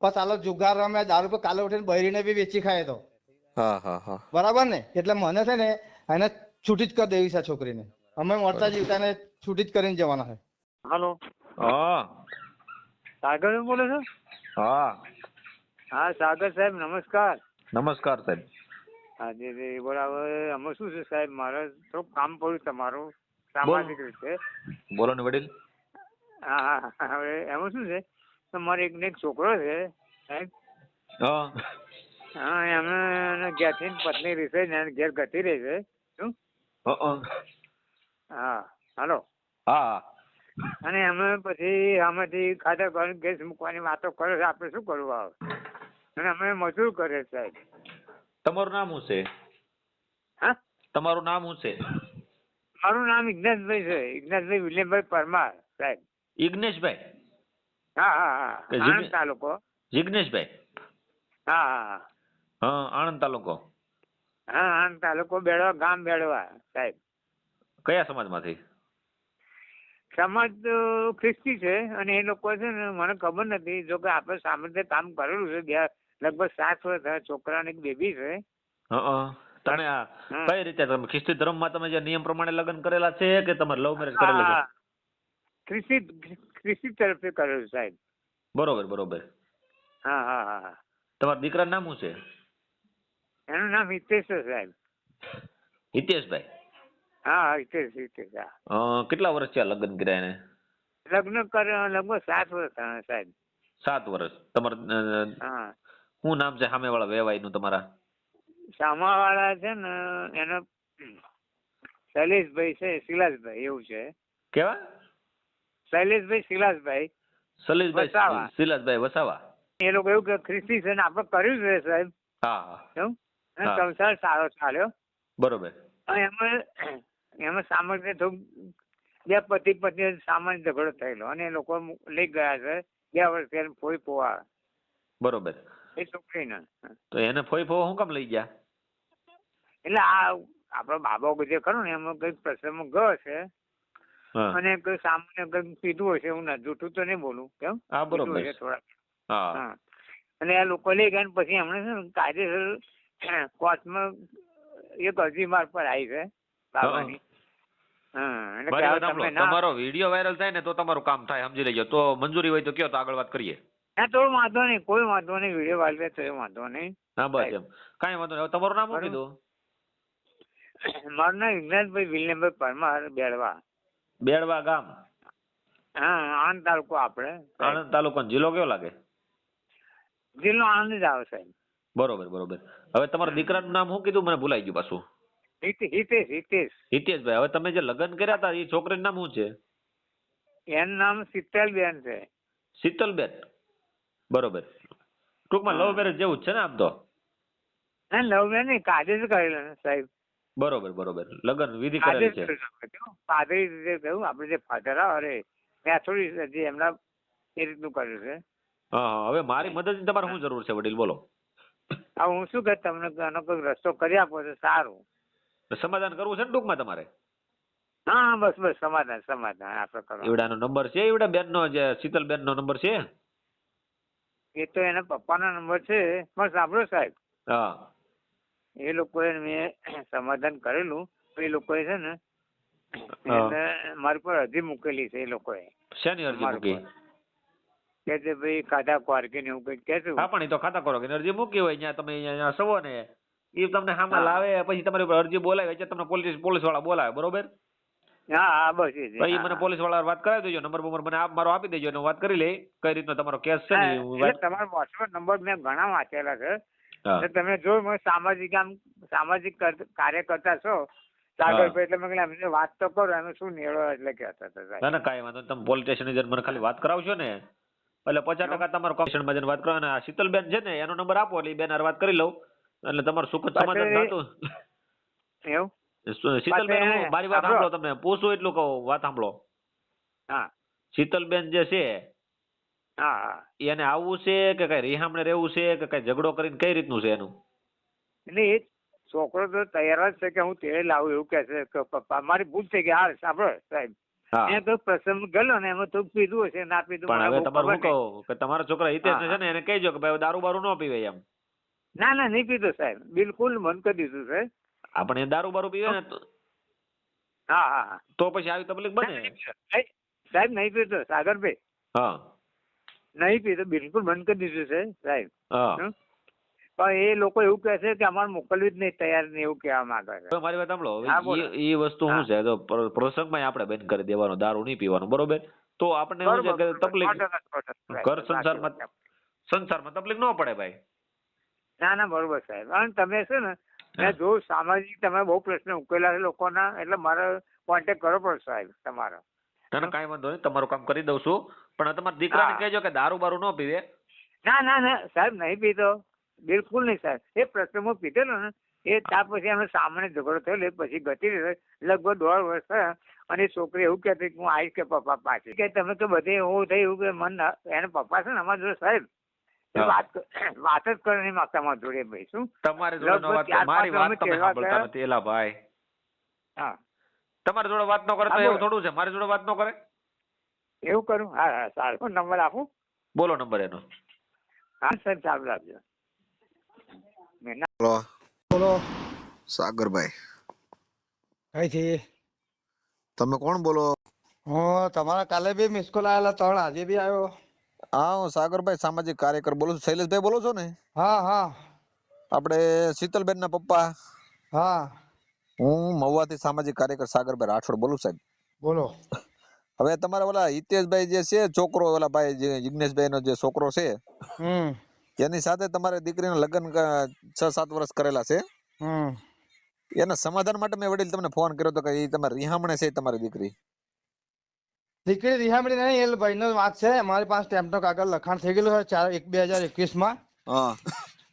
પછી ચાલો જુગાર રમે દારૂ પર કાલે ઉઠીને બહેરીને બી વેચી ખાય તો. હા હા હા. બરાબર ને? એટલે મને છે ને એને છૂટી જ કરી દેવી છે છોકરીને. અમે મળતા જીવતાને છૂટી જ કરીને જવાના છે. હાલો. હા. સાગર બોલે છે? હા. હા સાગર સાહેબ નમસ્કાર. નમસ્કાર સાહેબ. આજે બરાબર અમે શું છે સાહેબ મારે થોડુંક કામ પડ્યું તમારું સામાજિક રીતે. બોલો ને વડીલ. હા હા હવે એમાં શું છે? મારે એક ને એક છોકરો છે સાહેબ. હા. હા એમને ઘેરથી પત્ની રહેશે ને ઘેર ગતી રહી છે શું? હા હા. હાલો. હા. અને અમે પછી આમાંથી ખાતર કરીને ગેસ મૂકવાની વાતો કરે છે આપણે શું કરવું આવે? અને અમે મજૂર કરે સાહેબ. તમારું નામ શું છે? હા? તમારું નામ શું છે? મારું નામ ઇગ્નાસભાઈ છે ઇગ્નાસભાઈ વિલિયમભાઈ પરમાર સાહેબ. ઇગ્નેશભાઈ હા હા આણંદ તાલુકો. જિગ્નેશભાઈ? હા હા આણંદ તાલુકો. હા આણંદ તાલુકો બેડવા ગામ બેડવા સાહેબ. કયા સમાજમાંથી? સમાજ ખ્રિસ્તી છે અને એ લોકો છે ને મને ખબર નથી. જો કે આપણે સામે કામ કરેલું છે. ગયા લગભગ સાત વર્ષ છોકરાને એક બેબી છે. તને કઈ રીતે તમે ખ્રિસ્તી ધર્મમાં તમે જે નિયમ પ્રમાણે લગ્ન કરેલા છે કે તમારે લવ મેરેજ કરેલા છે? ખ્રિસ્તી ખ્રિસ્તી તરફે કરેલું સાહેબ. બરોબર બરોબર. હા હા હા હા. તમારા દીકરાનું નામ શું છે? એનું નામ હિતેશ છે સાહેબ. હિતેશભાઈ? હા હા હિતેશ હિતેશ હા. કેટલા વર્ષ થયા લગ્ન કર્યા એને? લગ્ન કર્યા લગભગ સાત વર્ષ થયા સાહેબ. સાત વર્ષ. તમારા હા. શું નામ છે સામેવાળા વેવાઈનું તમારા? સામાવાળા છે ને એનો શૈલેષભાઈ છે શિલાસભાઈ એવું છે. કેવા? શૈલેષભાઈ શિલાસભાઈ શૈલેષભાઈ શિલાસભાઈ વસાવા. એ લોકો એવું કે ખ્રિસ્તી છે ને આપણે કર્યું છે સાહેબ હા હા. એવું? સંસાર સારો ચાલ્યો. બરોબર. એમાં એમાં સામાન્ય થોડું બે પતિ પત્ની સામાન્ય ઝઘડો થયેલો. અને એ લોકો લઈ ગયા છે બે વર્ષ એને ફોઈ પોવા બરોબર. એ છોકરીને. તો એને ફોઈ પોવા શું કામ લઈ ગયા? એટલે આ આપણો બાબો જે ખરો ને એમાં કઈ પ્રસંગમાં ગયો છે હા અને સામાન્ય કંઈક પીધું હશે હું ના જૂઠું તો નહીં બોલું. કેમ? હા બરોબર હશે થોડા હા. અને આ લોકો લઈ ગયા પછી એમણે છે ને કાયદેસર કોર્ટમાં એક અરજી માર પર આવી છે બાબાની તમારો વીડિયો વાયરલ થાય ને તો તમારું કામ થાય સમજી લેજો. તો મંજૂરી હોય તો કયો તો આગળ વાત કરીએ. ના તો વાંધો નહીં કોઈ વાંધો નહીં વીડિયો વાળવે તો એ વાંધો નહીં. હા બસ એમ. કાંઈ વાંધો નહીં. તમારું નામ શું કીધું? મારું નામ વિજ્ઞાનભાઈ વિલિયમભાઈ પરમાર બેળવા બેડવા ગામ? હા આણંદ તાલુકો આપણે. આણંદ તાલુકો જિલ્લો કયો લાગે? જિલ્લો આણંદ જ આવે સાહેબ. બરોબર બરોબર. હવે તમારા દીકરાનું નામ શું કીધું? મને ભૂલાઈ ગયું પાછું. હિતે- હિતેશ હિતેશ. હિતેશભાઈ હવે તમે જે લગ્ન કર્યા હતા એ છોકરીનું નામ શું છે? એનું નામ શીતલબેન છે. શીતલબેન. બરોબર. ટૂંકમાં લવ. મેરેજ જેવું જ છે ને આમ તો? ના લવ નહીં જ કરેલો સાહેબ. બરોબર બરોબર. લગન વિધિ કરેલી છે. પાદરી રીતે કહ્યું આપણે જે ફાધર અરે મેથોડી જે એમના એ રીતનું કર્યું છે. હા હવે મારી મદદની તમારે શું જરૂર છે વડીલ? બોલો. હા હું શું કે તમને આનો કોઈ રસ્તો કરી આપો તો સારું. સમાધાન કરવું છે ને ટૂંકમાં તમારે? હા હા બસ બસ. સમાધાન સમાધાન. આપણે કરો એવડાનો નંબર છે એવડા બેનનો જે શીતલ નો નંબર છે? એ તો એના પપ્પાનો નંબર છે. પણ સાંભળો સાહેબ. હા. એ લોકોએ મેં સમાધાન કરેલું એ લોકોએ છે ને મારી પર અરજી મૂકેલી છે એ લોકોએ. શેની અરજી મૂકી? કે છે ભાઈ ખાધા ક્વારકી ને એવું કઈ કે છે. હા પણ એ તો ખાતા કરો કે અરજી મૂકી હોય ત્યાં તમે અહીંયા સવો ને. એ તમને હામાં. લાવે પછી તમારી ઉપર અરજી બોલાવે છે તમને પોલીસ પોલીસવાળા બોલાવે બરોબર? હા હા બસ એ. મને પોલીસવાળા વાત કરાવી દેજો નંબર મને આપ મારો આપી દેજો અને વાત કરી લે કઈ રીતનો તમારો કેસ છે તમારા વોટ્સએપ નંબર મેં ઘણા વાંચેલા છે. તમે જોયું સામાજિક આમ સામાજિક કર- કાર્યકર્તા છો સાગરભાઈ એટલે મેં એમને વાત તો કરો એનું શું નિર્ણય એટલે કહેતા હતા ના ના કાંઈ વાંધો તમે પોલીસ સ્ટેશને જઈને મને ખાલી વાત કરાવશો ને? એટલે પચાસ ટકા તમારો કોમ્પિટિશનમાં જઈને વાત કરો. અને આ શીતલબેન છે ને એનો નંબર આપો એટલે બેન હારે વાત કરી લઉં. એટલે તમારું સુખ સમાધાન થતું. એવું? શીતલબેન મારી વાત સાંભળો. તમે પૂછો એટલું કહો વાત સાંભળો. હા. શીતલબેન જે છે હા એને આવવું છે કે કઈ રિહામણે રહેવું છે કે કઈ ઝઘડો કરીને કઈ રીતનું છે એનું? એટલે એ છોકરો તો તૈયાર જ છે કે હું તેલ લાવું એવું કે છે. કે પપ્પા મારી ભૂલ થઈ ગઈ. હા સાંભળો સાહેબ. હા. તો પ્રસંગ ગયો ને એમાં તો પીધું હશે ના પીધું પણ હવે તમારે શું કહો? કે તમારા છોકરા હિતેશ છે ને એને કહેજો કે ભાઈ દારૂ બારૂ ન પીવે એમ. ના ના નહીં પીધો સાહેબ. બિલકુલ મન કરી દીધું છે. આપણે દારૂ બારૂ પીવે ને હા હા તો પછી આવી તકલીફ બને. સાહેબ નહીં પીતો સાગરભાઈ. હા. નહીં તો બિલકુલ બંધ કરી દીધું છે સાહેબ. પણ એ લોકો એવું કહે છે કે અમારે મોકલવી જ નહીં તૈયાર ને એવું કહેવા માંગે છે. મારી વાત સાંભળો. ઈ વસ્તુ શું છે? તો પ્રસંગમાં આપણે બંધ કરી દેવાનો દારૂ નહીં પીવાનું બરોબર? તો આપણને શું છે કે તકલીફ. ઘર સંસારમાં સંસારમાં તકલીફ ન પડે ભાઈ. ના ના બરોબર સાહેબ. અને તમે છે ને મેં જોયું સામાજિક તમે બહુ પ્રશ્ન ઉકેલા છે લોકોના એટલે મારે કોન્ટેક્ટ કરવો પડશે સાહેબ તમારો. ના ના કાંઈ વાંધો નહીં તમારું કામ કરી દઉં છું. પણ તમારા દીકરાને કહેજો કે દારૂ બારૂ ન પીવે. ના ના ના સાહેબ નહીં પીતો. બિલકુલ નહીં સાહેબ. એ પ્રશ્નમાં પીધેલો ને એ ત્યાં પછી અમે સામાન્ય ઝઘડો થયો એ પછી ગતી લગભગ દોઢ વર્ષ થયા અને છોકરી એવું કહેતી કે હું આવીશ કે પપ્પા પાછી. કે તમે તો બધે એવું થયું કે મન એને પપ્પા છે ને અમારા જોડે સાહેબ. વાત વાત જ કરે નહીં માગતા અમારા જોડે ભાઈ શું તમારે જોડે મારી વાત તમે સાંભળતા નથી એલા ભાઈ. હા. તમારી જોડે વાત ન કરે તો એવું થોડું છે? મારી જોડે વાત ન કરે? એવું કરું? હા હા સારું. નંબર આપું? બોલો નંબર એનો. હા સર ચાલુ રાખજો. બોલો. બોલો. સાગરભાઈ. કઈથી? તમે કોણ બોલો? હું તમારા કાલે બી મિસ કોલ આવેલા ત્રણ આજે બી આવ્યો. હા હું સાગરભાઈ સામાજિક કાર્યકર બોલું છું. શૈલેષભાઈ બોલો છો ને? હા હા. આપણે શીતલબેન ના પપ્પા. હા. હું મહુવાથી સામાજિક કાર્યકર સાગરભાઈ રાઠોડ બોલું સાહેબ. બોલો. હવે તમારા ઓલા હિતેશભાઈ જે છે છોકરો ઓલા ભાઈ જે જિગ્નેશભાઈ નો જે છોકરો છે એની સાથે તમારે દીકરીના લગ્ન છ સાત વર્ષ કરેલા છે? હમ. એના સમાધાન માટે મેં વડીલ તમને ફોન કર્યો તો કે એ તમારી રિહામણે છે તમારી દીકરી. દીકરી રિહામણી નહીં એ ભાઈનો વાત છે મારી પાસે સ્ટેમ્પનો કાગળ લખાણ થઈ ગયેલું છે ચાર એક બે હજાર એકવીસમાં હા.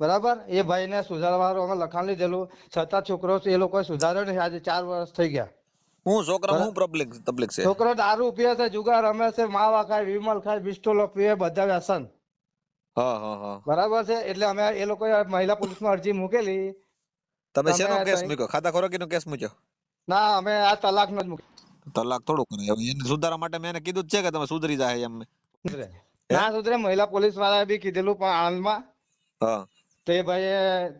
બરાબર? એ ભાઈને સુધારવાનું અમે લખાણ લીધેલું. છતાં છોકરો એ લોકો સુધાર્યો નહીં. આજે ચાર વર્ષ થઈ ગયા. હું છોકરા હું પ્રોબ્લેમ તકલીફ છે? છોકરો દારૂ પીએ છે જુગાર રમે છે માવા ખાય વિમલ ખાય બિસ્ટોલો પીએ બધા વ્યસન. હા હા હા. બરાબર છે? એટલે અમે એ લોકો મહિલા પોલીસમાં અરજી મૂકેલી. તમે શેનો કેસ મૂક્યો? ખાતા ખોરાકીનો કેસ મૂક્યો? ના અમે આ તલાક નો જ મૂક્યો. તલાક થોડું કરે એને સુધારા માટે મેં એને કીધું જ છે કે તમે સુધરી જાય એમ. ના સુધરે. મહિલા પોલીસ વાળાએ બી કીધેલું પણ આણંદમાં. હા. તે ભાઈ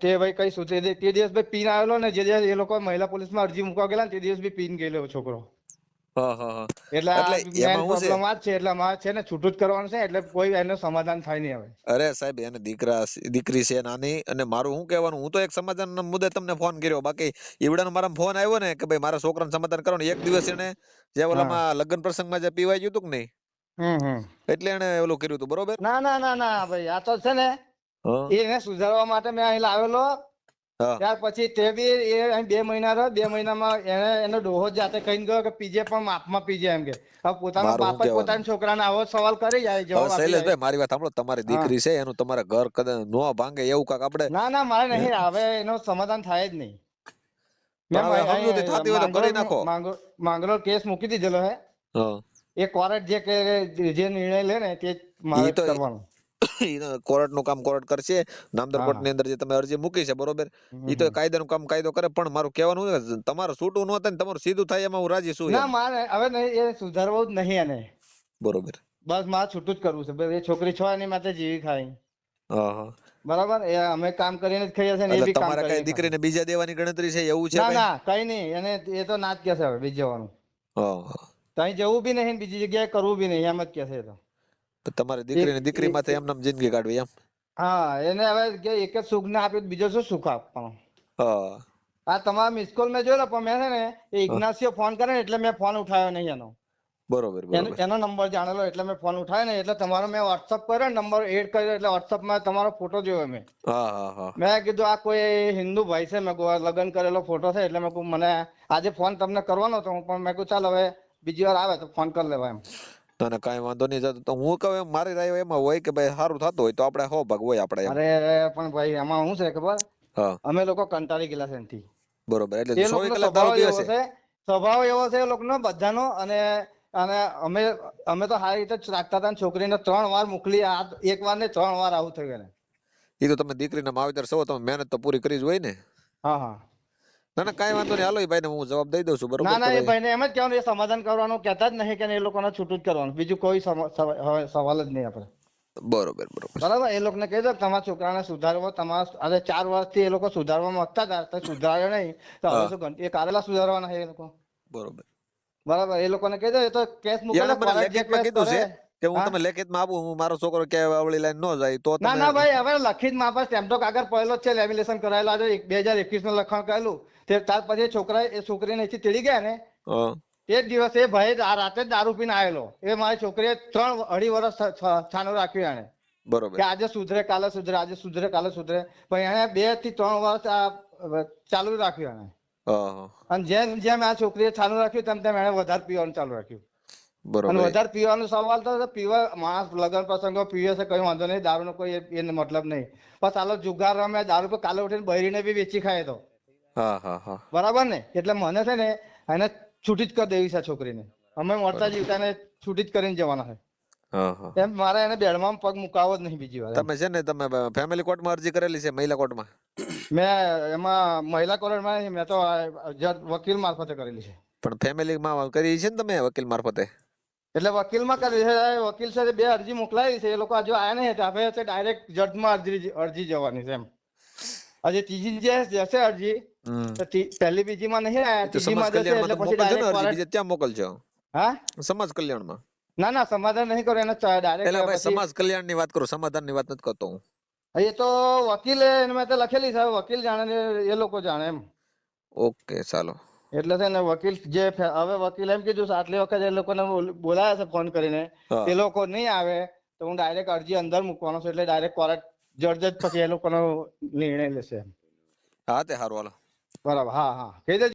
તે ભાઈ કઈ સુધરે તે દિવસ ભાઈ પીન આવેલો ને જે દિવસ એ લોકો મહિલા પોલીસમાં અરજી મૂકવા ગયેલા ને તે દિવસ બી પીન ગયેલો છોકરો. હા હા હા. એટલે આ એટલે એમાં મેન શું છે? પ્રોબ્લેમ આ છે એટલે અમારે છે ને છૂટું જ કરવાનું છે એટલે કોઈ એનું સમાધાન થાય નહીં હવે. અરે સાહેબ એને દીકરા દીકરી છે નાની અને મારું શું કહેવાનું હું તો એક સમાધાન મુદ્દે તમને ફોન કર્યો. બાકી ઈવડાનો મારા ફોન આવ્યો ને કે ભાઈ મારા છોકરાને સમાધાન કરવાનું એક દિવસ એને જે ઓલામાં લગ્ન પ્રસંગમાં જે પીવાઈ ગયું હતું કે નહીં? એટલે એને ઓલું કર્યું હતું બરોબર? ના ના ના ના ભાઈ આ તો છે ને એને સુધારવા માટે મેં અહીં લાવેલો. ત્યાર પછી તે બી એ બે મહિના રહ્યો બે મહિનામાં એને એનો ડોહો જાતે કહીને ગયો કે પીજે પણ માપમાં પીજે એમ કે. હવે પોતાના બાપ જ પોતાના છોકરાને આવો સવાલ કરી જાય જવાબ શૈલેષભાઈ મારી વાત સાંભળો. તમારી દીકરી છે એનું તમારા ઘર કદાચ નો ભાંગે એવું કાક આપણે ના ના મારે નહીં. હવે એનો સમાધાન થાય જ નહીં. માંગરોળ- કેસ મૂકી દીધેલો હે. એ કોર્ટ જે કે જે નિર્ણય લે ને તે મારે કરવાનું. કોર્ટનું કામ કોર્ટ કરશે. નામદાર હા, કોર્ટની અંદર જે તમે અરજી મૂકી છે બરોબર? ઈ તો કાયદાનું કામ કાયદો કરે પણ મારું કહેવાનું છે, તમારું છૂટું ન થાય ને તમારું સીધું થાય એમાં હું રાજી છું ના મારે હવે નહીં એ સુધારવું જ નહીં એને. બરોબર. બસ મારે છૂટું જ કરવું છે. બસ એ છોકરી છો એની માટે જીવી હા બરાબર? એ અમે કામ કરીને જ ખાઈએ છે ને એ બી કામ તમારે કઈ દીકરીને બીજા દેવાની ગણતરી છે એવું છે ના? ના કઈ નહીં. એને એ તો ના જ કહેશે હવે બીજે જવાનું. હા. ત્યાં જવું બી નહીં બીજી જગ્યાએ કરવું બી નહીં એમ જ કહેશે છે એ તો. તમારી દીકરીને દીકરી માથે એમ નામ જિંદગી કાઢવી એમ. હા એને હવે કે એક જ સુખ ના આપ્યું બીજો શું સુખ આપવાનો? હા. આ તમારા મિસ કોલ મેં જોયેલો પણ મેં છે ને એ ઇગ્નાસિયો ફોન કરે ને એટલે મેં ફોન ઉઠાવ્યો નહીં એનો. બરોબર એનો બરોબર. એનો નંબર જાણેલો એટલે મેં ફોન ઉઠાવ્યો ને એટલે તમારો મેં વોટ્સઅપ કર્યો નંબર એડ કર્યો એટલે WhatsApp માં તમારો ફોટો જોયો મેં. હા હા હા. મેં કીધું આ કોઈ હિન્દુ ભાઈ છે મેં લગ્ન કરેલો ફોટો છે એટલે મેં કીધું મને આજે ફોન તમને કરવાનો હતો પણ મેં કીધું ચાલ હવે બીજી વાર આવે તો ફોન કરી લેવા એમ. ના ના કાંઈ વાંધો નહીં જતો તો હું કહું એમ મારી રાયો એમાં હોય કે ભાઈ સારું થતું હોય તો આપણે હો ભાગ હોય આપણે એમ. અરે પણ ભાઈ એમાં શું છે ખબર? હા. અમે લોકો કંટાળી ગયેલા છે એનથી. બરોબર એ એટલે ચોવીસ લોકોનો કલાક સ્વભાવ દારૂ પીવે એવો છે. છે સ્વભાવ એવો છે એ લોકોનો બધાનો અને અને અમે અમે તો સારી રીતે જ રાખતા હતા ને છોકરીને ત્રણ વાર મોકલી આ એક વાર ને ત્રણ વાર આવું થયું એને. એ તો તમે દીકરીના માવતર છો તમે મહેનત તો પૂરી કરી જ હોય ને. હા હા. ના ના કાંઈ વાંધો નહીં. હાલો એ ભાઈને હું જવાબ દઈ દઉં છું બરોબર? ના ના એ ભાઈ? ભાઈને એમ જ કહેવાનું એ સમાધાન કરવાનું કહેતા જ નહીં કે એ લોકોને છૂટું જ કરવાનું. બીજું કોઈ સવાલ જ નહીં આપણે. બરોબર બરોબર. બરાબર? એ લોકોને કહી દો તમારા છોકરાને સુધારવો તમારા અરે ચાર વર્ષથી એ લોકો સુધારવા માંગતા હતા સુધાર્યો નહીં. તો હવે શું એ કારેલા સુધારવાના છે એ લોકો. બરોબર. બરાબર? એ લોકોને કહી દો એ તો કેસ મોકલે લેખિતમાં કીધું છે. કે હું? તમે લેખિતમાં આપું હું મારો છોકરો કે આવડી લાઈન ન જાય તો ના ના ભાઈ હવે લખિતમાં પાસે સ્ટેમ્પ તો કાગળ પડેલો જ છે લેમિનેશન કરાયેલો આજે બે હજાર એકવીસનું લખાણ કરેલું. તે ત્યાર પછી છોકરા એ છોકરી ને તેડી ગયા ને એ જ દિવસે એ ભાઈ આ રાતે જ દારૂ પીને આવેલો. એ મારી છોકરીએ ત્રણ અઢી વર્ષ છાનો રાખ્યો એને બરોબર. કે આજે સુધરે કાલે સુધરે આજે સુધરે કાલે સુધરે. પણ એને બેથી ત્રણ વર્ષ આ ચાલુ રાખ્યું એને. અને જેમ જેમ આ છોકરીએ ચાલુ રાખ્યું તેમ તેમ એને વધારે પીવાનું ચાલુ રાખ્યું. અને બરોબર વધારે પીવાનો સવાલ તો પીવા માણસ લગન પ્રસંગો પીવે છે કઈ વાંધો નહીં દારૂનો કોઈ એ- એને મતલબ નહીં. પણ ચાલો જુગાર રમે દારૂ પર કાલે ઉઠીને બૈરીને બી વેચી ખાય તો. હા હા હા. બરાબર ને? એટલે મને છે ને એને છૂટી જ કરી દેવી છે છોકરીને. અમે મળતા જીવતાને છૂટી જ કરીને જવાના છે. એમ મારે એને બેડમાં પગ મુકાવો જ નહીં બીજી વાર તમે છે ને તમે ફેમિલી કોર્ટમાં અરજી કરેલી છે મહિલા કોર્ટમાં મેં? એમાં મહિલા કોર્ટમાં મેં તો વકીલ મારફતે કરેલી છે. પણ ફેમિલીમાં કરી છે ને તમે વકીલ મારફતે? એટલે વકીલમાં કરી છે વકીલ સાથે બે અરજી મોકલાવી છે એ લોકો હજુ આયા નહીં હવે ડાયરેક્ટ જજમાં અરજી અરજી જવાની છે એમ. હજી ત્રીજી જે જશે અરજી. તો પહેલી નહીં જશે એટલે પછી ડાયરેક્ટ ત્યાં મોકલજો? હા? સમાજ કલ્યાણમાં. ના ના સમાધાન નહીં કરો એને ડાયરેક્ટ સમાજ કલ્યાણની વાત કરું સમાધાનની વાત નથી કરતો હું. એ તો વકીલે એમાં તો લખેલી છે વકીલ જાણે એ લોકો જાણે એમ. ઓકે ચાલો. એટલે છે ને વકીલ જે હવે વકીલ એમ કીધું આટલી વખત એ લોકોને બોલ- બોલાયા છે ફોન કરીને એ લોકો નહીં આવે તો હું ડાયરેક્ટ અરજી અંદર મૂકવાનો છું એટલે ડાયરેક્ટ કોર્ટ જજ જ પછી એ લોકોનો નિર્ણય લેશે હા તે સારું હાલો. બરાબર હા હા. કહી દેજો.